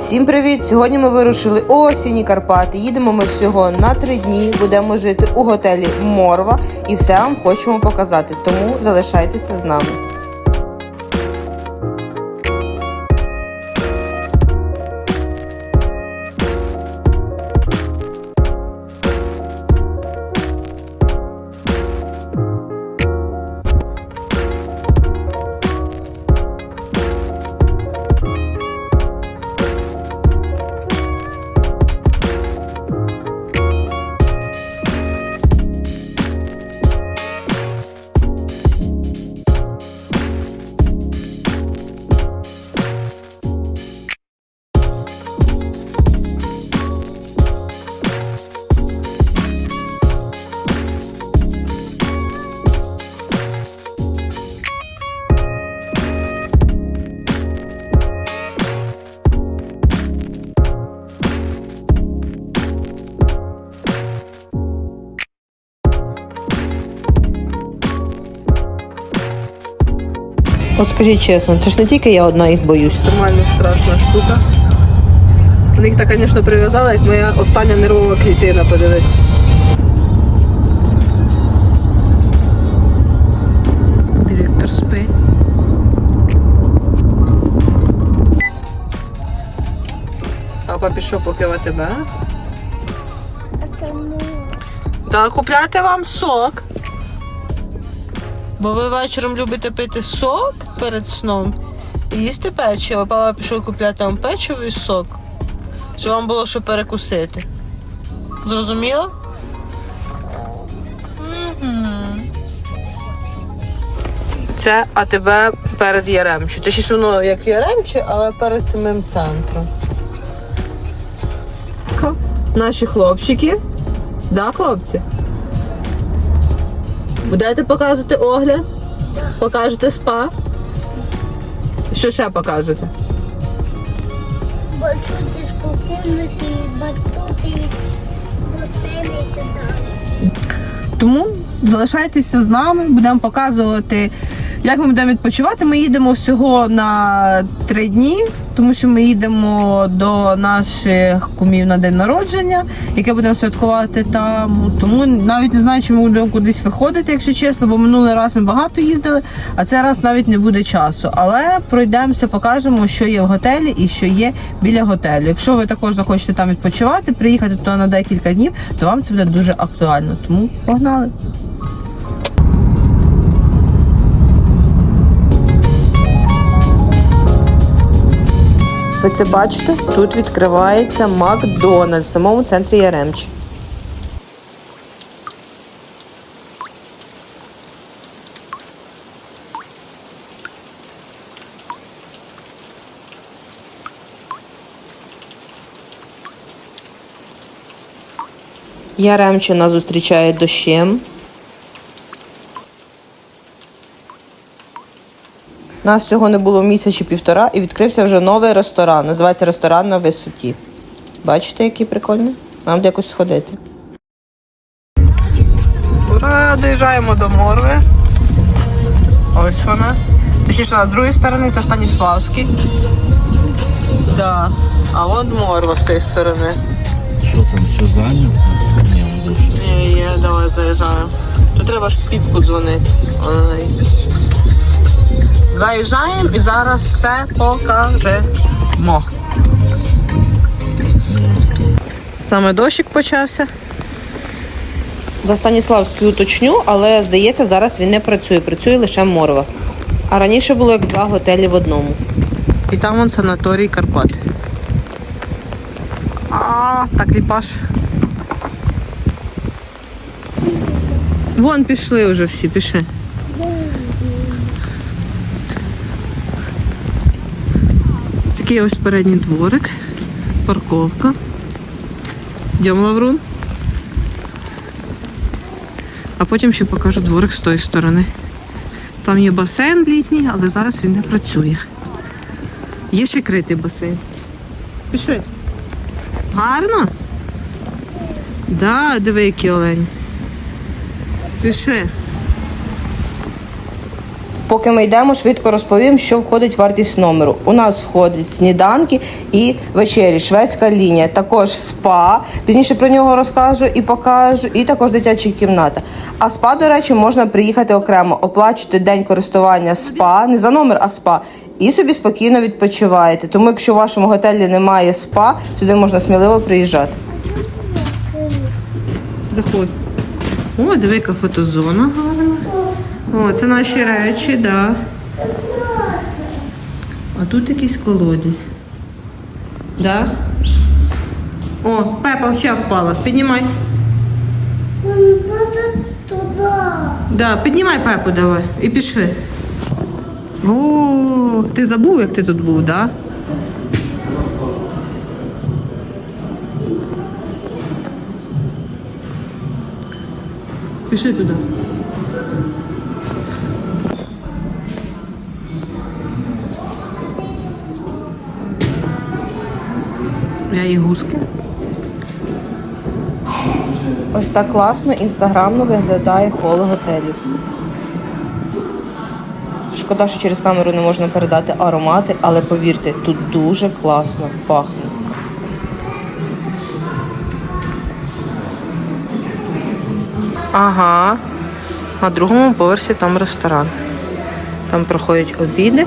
Всім привіт! Сьогодні ми вирушили у осінні Карпати. Їдемо ми всього на три дні. Будемо жити у готелі Морва і все вам хочемо показати. Тому залишайтеся з нами. От скажіть чесно, це ж не тільки я одна їх боюсь. Нормально страшна штука. Вони їх так, звісно, прив'язали, як моя остання нервова клітина, подивись. Директор спить. Папа пішов поки в АТБ. Так, купляти вам сок. Бо ви вечором любите пити сок перед сном і їсти печиво. Папа пішов купляти вам печиво і сок. Щоб вам було що перекусити. Зрозуміло? Це АТБ перед Яремчою. Точніше, воно як Яремче, але перед самим центром. Наші хлопчики. Да, хлопці? Будете показувати огляд? Покажете спа? Що ще покажете? Батути спокійники, батути басейни і так далі. Тому залишайтеся з нами, будемо показувати, як ми будемо відпочивати. Ми їдемо всього на три дні, тому що ми їдемо до наших кумів на день народження, яке будемо святкувати там. Тому навіть не знаю, чи ми будемо кудись виходити, якщо чесно, бо минулий раз ми багато їздили, а цей раз навіть не буде часу. Але пройдемося, покажемо, що є в готелі і що є біля готелю. Якщо ви також захочете там відпочивати, приїхати туди на декілька днів, то вам це буде дуже актуально. Тому погнали. Ви це бачите? Тут відкривається Макдональдс в самому центрі Яремчі. Яремче нас зустрічає дощем. Нас всього не було місяць чи півтора і відкрився вже новий ресторан. Називається ресторан на висоті. Бачите, який прикольний? Нам якось сходити. Ура, доїжджаємо до Морви. Ось вона. Точніше, з другої сторони це Станіславський. Да. А от Морва з цієї сторони. Що там все зайнято? Ні, є, давай заїжджаємо. Тут треба ж піпку дзвонити. Ой. Заїжджаємо і зараз все покажемо. Саме дощик почався. За Станіславський уточню, але здається, зараз він не працює. Працює лише Морва. А раніше було як два готелі в одному. І там вон санаторій Карпати. А, так ліпаш. Вон пішли вже всі, пішли. Такий ось передній дворик, парковка. Йдемо Лаврун. А потім ще покажу дворик з тої сторони. Там є басейн літній, але зараз він не працює. Є ще критий басейн. Пішли. Гарно? Да, диви, які олені. Пішли. Поки ми йдемо, швидко розповім, що входить вартість номеру. У нас входять сніданки і вечері, шведська лінія, також спа. Пізніше про нього розкажу і покажу, і також дитяча кімната. А спа, до речі, можна приїхати окремо, оплачувати день користування спа, не за номер, а спа. І собі спокійно відпочиваєте. Тому, якщо в вашому готелі немає спа, сюди можна сміливо приїжджати. Заходь. О, диви, яка фотозона гарна. О, це наші речі, так. Да. А тут якийсь колодязь. Да? О, Пепа ще впала. Піднімай. Туди. Да, піднімай Пепу давай. І пішли. О, ти забув, як ти тут був, так? Да? Пішли туди. Я і гуски. Ось так класно, інстаграмно виглядає хол готелів. Шкода, що через камеру не можна передати аромати, але повірте, тут дуже класно пахне. Ага. На другому поверсі там ресторан. Там проходять обіди,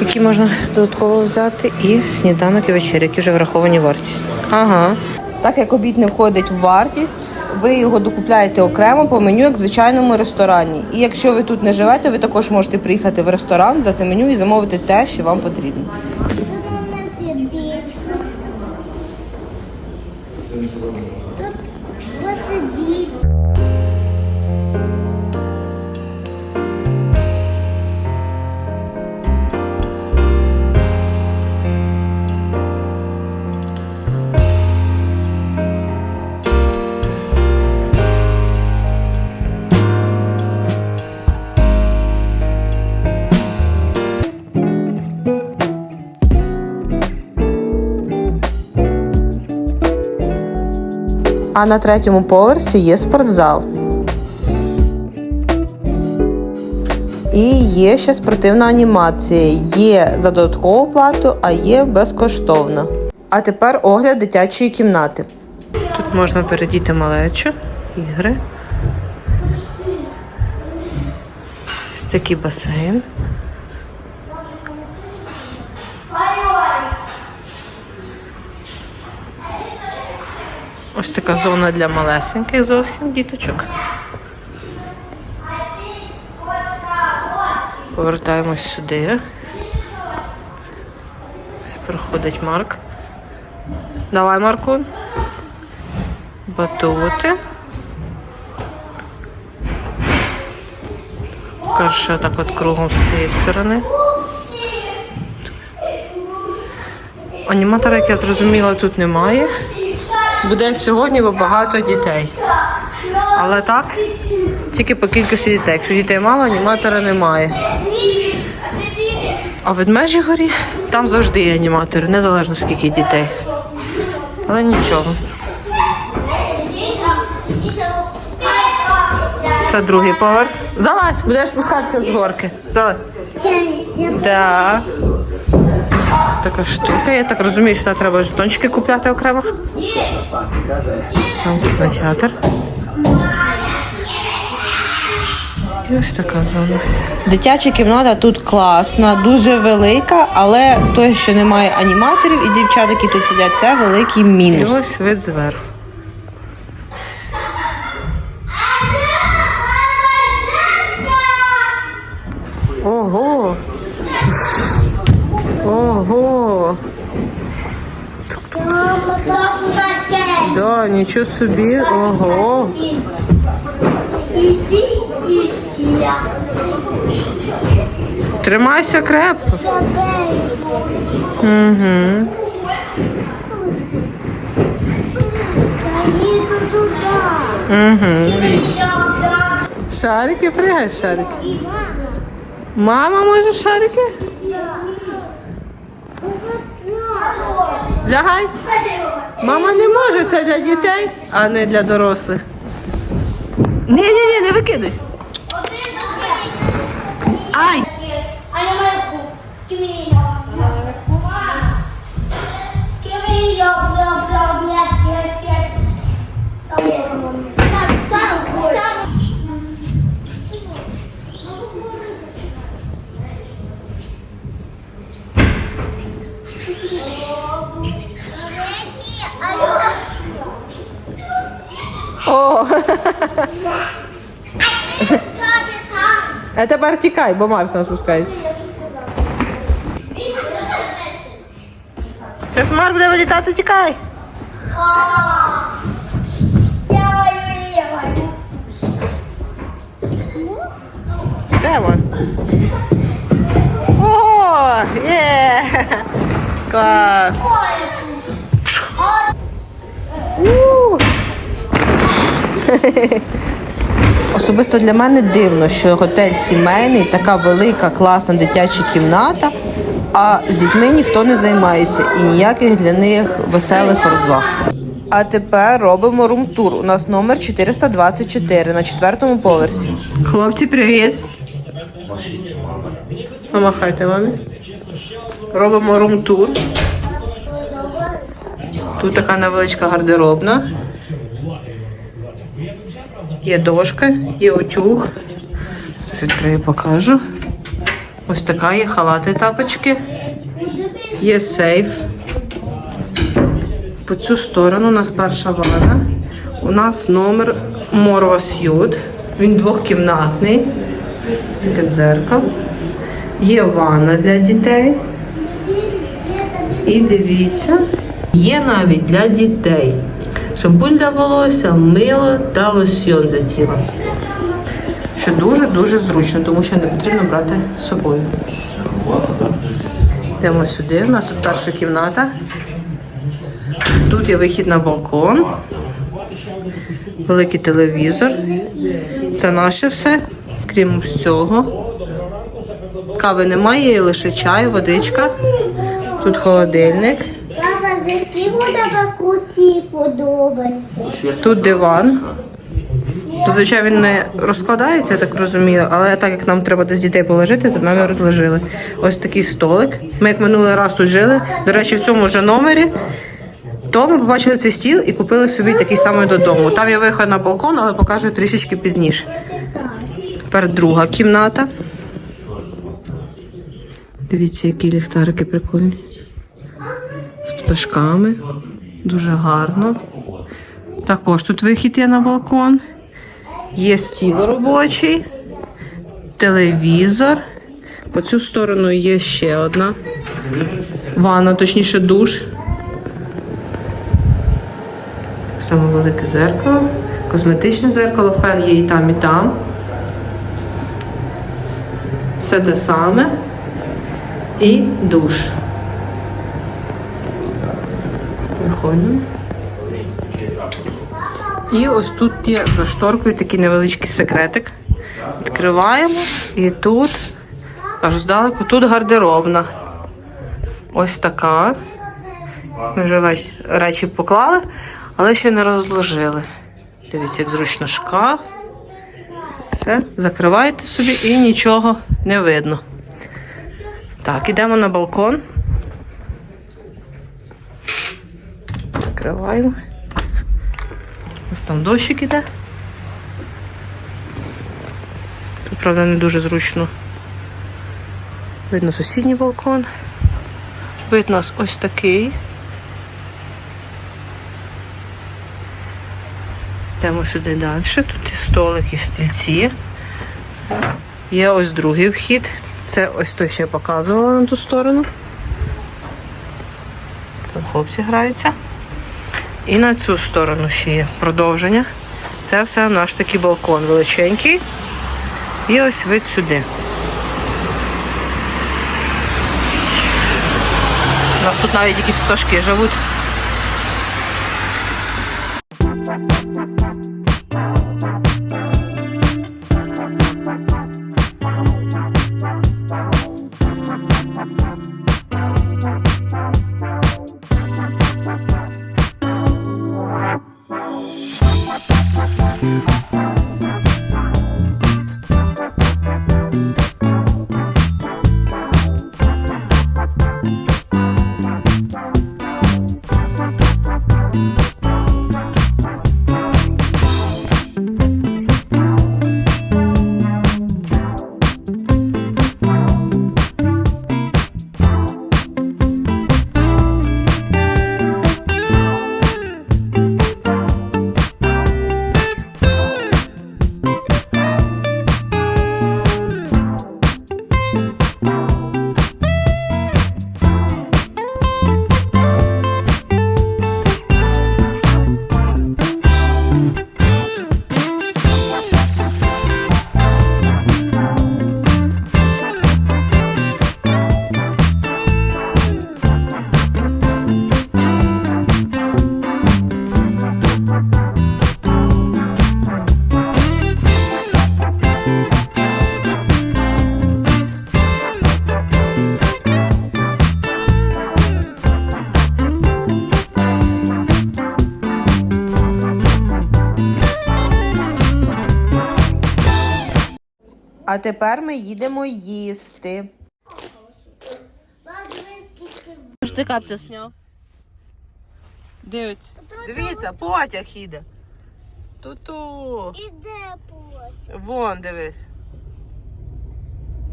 які можна додатково взяти, і сніданок і вечеря, які вже враховані вартість. Ага. Так як обід не входить в вартість, ви його докупляєте окремо по меню, як в звичайному ресторані. І якщо ви тут не живете, ви також можете приїхати в ресторан, взяти меню і замовити те, що вам потрібно. Тут посидіть. А на третьому поверсі є спортзал. І є ще спортивна анімація. Є за додаткову плату, а є безкоштовна. А тепер огляд дитячої кімнати. Тут можна передіти малечу, ігри. Ось такий басейн. Ось така зона для малесеньких зовсім діточок. Повертаємось сюди. Ось Проходить Марк. Давай, Марку. Батути. Перше так от кругом з цієї сторони. Аніматора, як я зрозуміла, тут немає. Буде сьогодні, багато дітей. Але так, тільки по кількості дітей. Якщо дітей мало, аніматора немає. А в Ведмежій горі там завжди є аніматори, незалежно скільки дітей. Але нічого. Це другий поверх. Залазь, будеш спускатися з горки. Залазь. Да. Ось така штука. Я так розумію, що треба жетончики купляти окремо. Там кінотеатр. І ось така зона. Дитяча кімната тут класна, дуже велика, але той, що немає аніматорів і дівчат, які тут сидять, це великий мінус. І ось вид зверху. Ого! Ого! Мама, там басейн. Да, нічого собі. Ого. Тримайся крепко. Угу. Угу. Шарики, пригай шарики. Мама може шарики? Лягай. Мама не може, це для дітей, а не для дорослих. Ні, ні, ні, не викидай. Ай! А на наверху. Скибли Скибли бля, бля, бля, yes, О, Сади там. а тепер тікай, бо Марк нас спускається. Зараз Марк буде вилітати, тікай. Я вияваю. Де Марк? О, є! Клас! У! Особисто для мене дивно, що готель сімейний, така велика, класна дитяча кімната, а з дітьми ніхто не займається і ніяких для них веселих розваг. А тепер робимо рум-тур. У нас номер 424 на четвертому поверсі. Хлопці, привіт! Помахайте мамі. Робимо рум-тур. Тут така невеличка гардеробна. Є дошка, є утюг. Відкрию, покажу. Ось така є халати тапочки. Є сейф. По цю сторону у нас перша ванна. У нас номер Морва Сьюд. Він двохкімнатний. Таке дзеркало. Є ванна для дітей. І дивіться, є навіть для дітей. Шампунь для волосся, мило та лосьйон для тіла. Що дуже-дуже зручно, тому що не потрібно брати з собою. Йдемо сюди. У нас тут перша кімната. Тут є вихід на балкон. Великий телевізор. Це наше все, крім всього. Кави немає, лише чай, водичка. Тут холодильник. З які куті подобається? Тут диван. Зазвичай він не розкладається, я так розумію, але так як нам треба десь дітей положити, то нам його розложили. Ось такий столик. Ми як минулий раз тут жили. До речі, в цьому ж номері. То ми побачили цей стіл і купили собі такий самий додому. Там є виход на балкон, але покажу трішечки пізніше. Тепер друга кімната. Дивіться, які ліхтарики прикольні. Пташками. Дуже гарно. Також тут вихід є на балкон. Є стіл робочий, телевізор. По цю сторону є ще одна ванна, точніше душ. Так само велике зеркало, косметичне зеркало, фен є і там, і там. Все те саме. І душ. Виходимо. І ось тут є за шторкою такий невеличкий секретик. Відкриваємо і тут, аж здалеку, тут гардеробна. Ось така. Ми вже речі поклали, але ще не розложили. Дивіться, як зручно шкаф. Все, закриваєте собі і нічого не видно. Так, ідемо на балкон. Закриваємо. Ось там дощик іде. Тут, правда, не дуже зручно. Видно сусідній балкон. Вид у нас ось такий. Йдемо сюди далі. Тут і столик, і стільці. Є ось другий вхід. Це ось той, що я показувала на ту сторону. Там хлопці граються. І на цю сторону ще є продовження. Це все наш такий балкон величенький. І ось вид сюди. У нас тут навіть якісь пташки живуть. Тепер ми їдемо їсти. Ж ти капця сняв? Дивіться. Дивіться, потяг їде. Ту-ту. Іде потім. Вон, дивись.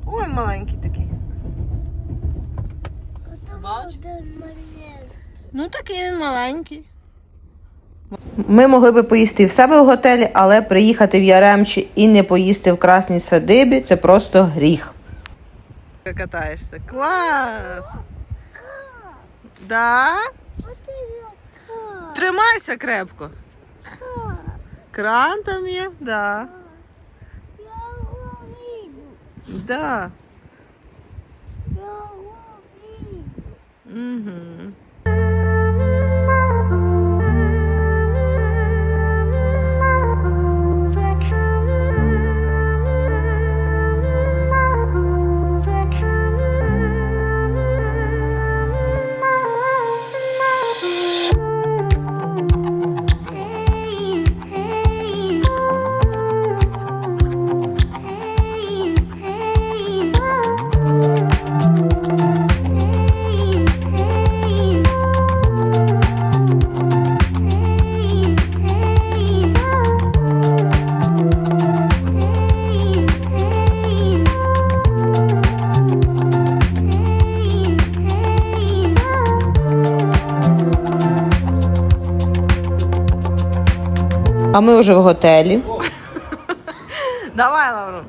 Ой, маленький такий. Бач? Ну такий він маленький. Ми могли би поїсти в себе в готелі, але приїхати в Яремчі і не поїсти в красній садибі це просто гріх. Ти катаєшся. Клас! Да? Тримайся крепко. Кран там є? Да. Я його вийду. Да. Я його вийду. Угу. А ми вже в готелі. Давай, Лаврун.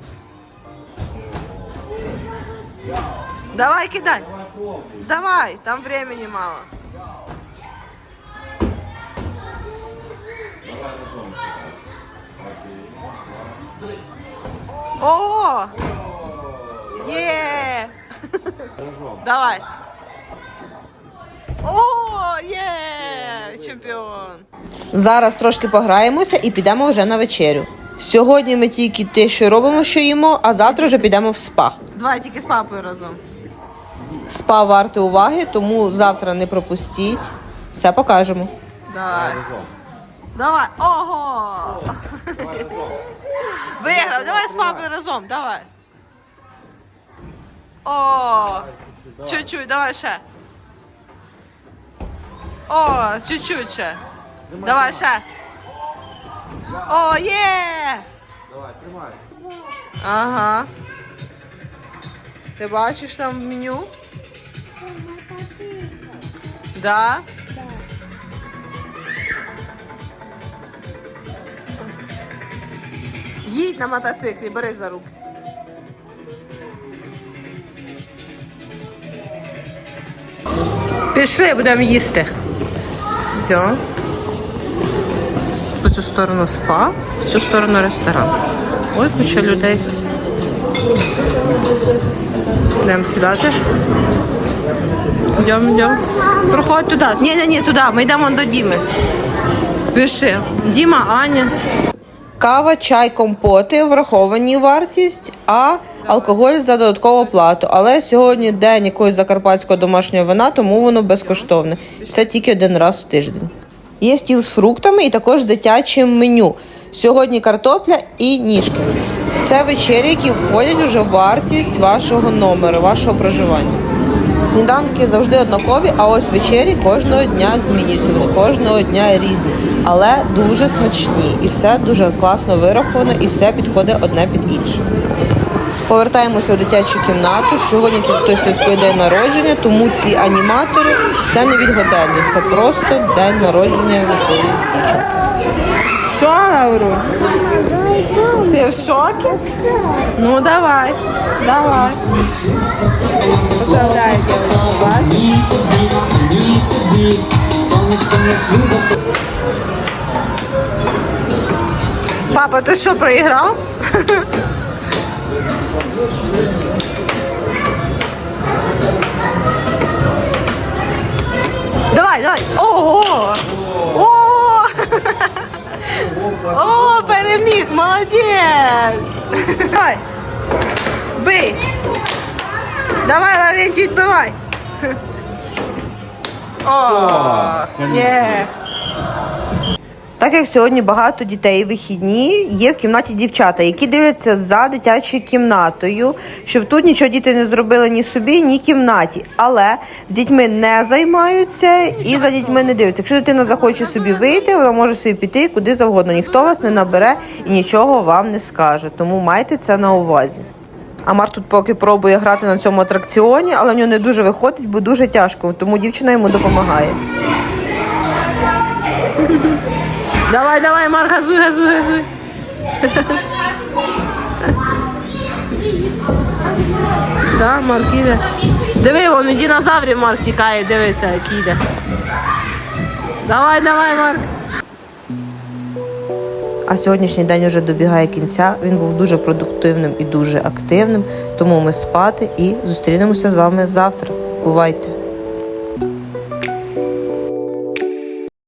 Давай, кидай. Давай, там времени мало. О! Є! Давай. О, є! Чемпіон! Зараз трошки пограємося і підемо вже на вечерю. Сьогодні ми тільки те, що робимо, що їмо, а завтра вже підемо в спа. Давай тільки з папою разом. Спа варте уваги, тому завтра не пропустіть. Все покажемо. Давай. Давай. Ого! Виграв. Давай з папою разом. Давай. О! Чуть-чуть, давай ще. О, чуть-чуть ще. Давай ще. О, є! Давай, тримай. Ага. Ти бачиш там в меню? Да? Їдь на мотоциклі, бери за руки. Пішли, будемо їсти. Йдемо. По цю сторону спа, по цю сторону ресторан. Ой, куча людей. Йдемо сідати. Йдемо, йдемо. Проходь туди. Ні, ні, ні, туди. Ми йдемо до Діми. Пиши. Діма, Аня. Кава, чай, компоти враховані вартість, а алкоголь за додаткову плату. Але сьогодні день якогось закарпатського домашнього вина, тому воно безкоштовне. Це тільки один раз в тиждень. Є стіл з фруктами і також дитяче меню. Сьогодні картопля і ніжки. Це вечері, які входять уже в вартість вашого номеру, вашого проживання. Сніданки завжди однакові, а ось вечері кожного дня змінюються. Вони кожного дня різні, але дуже смачні. І все дуже класно вираховано, і все підходить одне під інше. Повертаємося в дитячу кімнату. Сьогодні тут хтось святкує день народження, тому ці аніматори це не від готелю, це просто день народження якоїсь дівчинки. Що, Лавру? Ти в шокі? Ну давай, давай. Поздравляю, бач? Папа, ти що, проіграв? Давай, давай. Ого! О! О, переміг, молодець! Давай! Бий! Давай, Лаврентій, відбивай! О, є! Так як сьогодні багато дітей вихідні, є в кімнаті дівчата, які дивляться за дитячою кімнатою, щоб тут нічого діти не зробили ні собі, ні кімнаті. Але з дітьми не займаються і за дітьми не дивляться. Якщо дитина захоче собі вийти, вона може собі піти куди завгодно. Ніхто вас не набере і нічого вам не скаже. Тому майте це на увазі. А Марк тут поки пробує грати на цьому атракціоні, але в нього не дуже виходить, бо дуже тяжко, тому дівчина йому допомагає. Давай, давай, Марк, газуй, газуй, газуй. Так, Марк іде. Диви, вон і динозаврів Марк тікає, дивися, як іде. Давай, давай, Марк. А сьогоднішній день вже добігає кінця. Він був дуже продуктивним і дуже активним. Тому ми спати і зустрінемося з вами завтра. Бувайте!